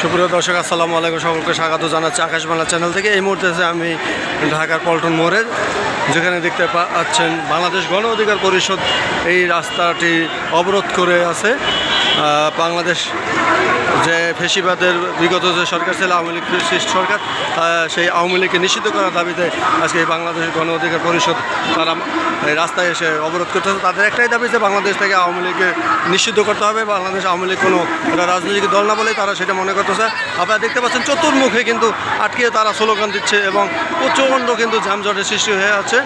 সুপ্রিয় দর্শক, আসসালামু আলাইকুম। সকলকে স্বাগত জানাচ্ছি আকাশ বাংলা চ্যানেল থেকে। এই মুহূর্তে আমি ঢাকার পল্টন মোড়ে, যেখানে দেখতে পাচ্ছেন বাংলাদেশ গণ অধিকার পরিষদ। এই রাস্তাটি অবরোধ করে আছে। বাংলাদেশ যে ফেসিবাদের বিগত যে সরকার ছিল, আওয়ামী লীগ সরকার সেই আওয়ামী লীগকে নিষিদ্ধ করার দাবিতে আজকে এই বাংলাদেশ গণ অধিকার পরিষদ তারা এই রাস্তায় এসে অবরোধ করতেছে তাদের একটাই দাবি যে বাংলাদেশ থেকে আওয়ামী লীগকে নিষিদ্ধ করতে হবে। বাংলাদেশ আওয়ামী লীগ কোনো রাজনৈতিক দল না বলেই তারা সেটা মনে করতেছে আপনারা দেখতে পাচ্ছেন চতুর্মুখে কিন্তু আটকে তারা স্লোগান দিচ্ছে এবং প্রচণ্ড কিন্তু যানজটের সৃষ্টি হয়ে আছে।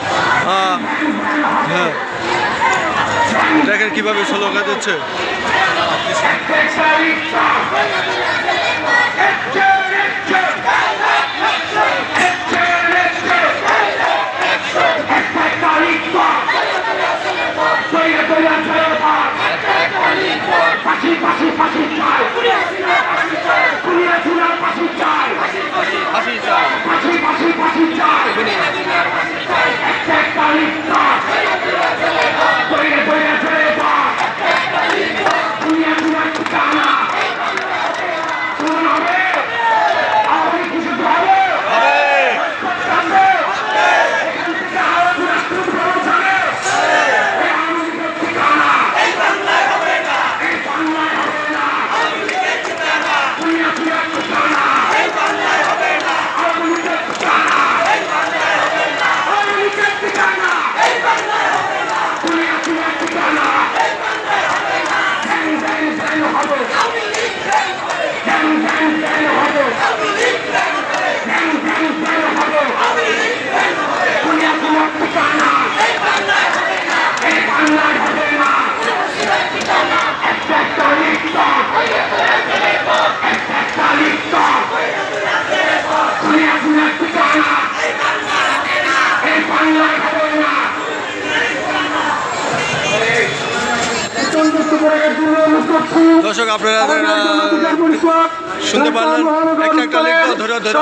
হ্যাঁ। দেখেন কীভাবে স্লোগান দিচ্ছে। দর্শক আপনারা শুনতে পারলেন একটা একটা লেখ ধরে ধরে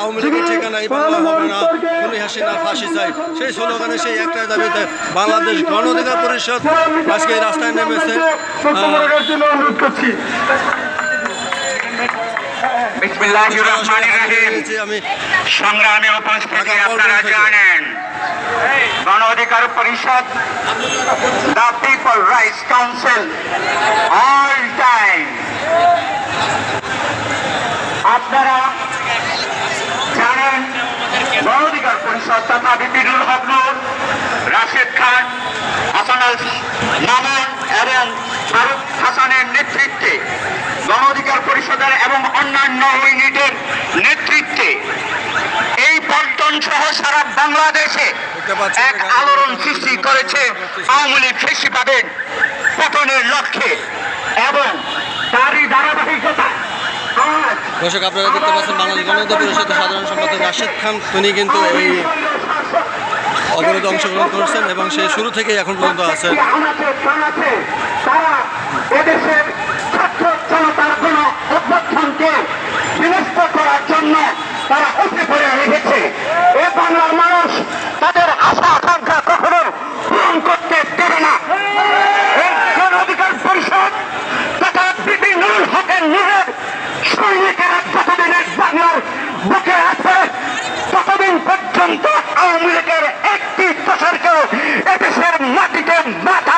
আওয়ামী লীগের ঠিকানা এই বাংলা হবে না। খুনি হাসিনা ফাঁসি চাই। সেই স্লোগানে সেই একটাই দাবিতে বাংলাদেশ গণ অধিকার পরিষদ আজকে এই রাস্তায় নেমেছে। অনুরোধ করছি। আমি সংগ্রামে উপস্থিতি আপনারা। জানেন। Gono Odhikar Parishad the people rights council all time. আপনারা জানেন গণ অধিকার পরিষদ তথা বিপিনুল হক রাশেদ খান হাসান আল মামুন এবং ফারুক হাসানের নেতৃত্বে অধিকার পরিষদের এবং অন্যান্য ইউনিটের নেতৃত্বে এই পল্টন সহ সারা বাংলাদেশে এক আলোড়ন সৃষ্টি করেছে আওয়ামী লীগ ফেসিবাদের পতনের লক্ষ্যে এবং তারই ধারাবাহিকতা। দর্শক আপনারা দেখতে পাচ্ছেন বাংলাদেশ গণ অধিকার পরিষদের সাধারণ সম্পাদক রাশিদ খান। তিনি কিন্তু এই অবরোধে অংশগ্রহণ করছেন এবং সে শুরু থেকেই এখন পর্যন্ত আছেন রাষ্ট্রকে বিনষ্ট করার জন্য তারা উঠে পড়ে রেখেছে। এ বাংলার মানুষ তাদের আশা আকাঙ্ক্ষা কখনো পূরণ করতে দেবে না। অধিকার পরিষদ তথা নুরুল হকের নিজের বাংলার বুকে আছে। ততদিন পর্যন্ত আওয়ামী লীগের একটি এদেশের মাটিতে মাথা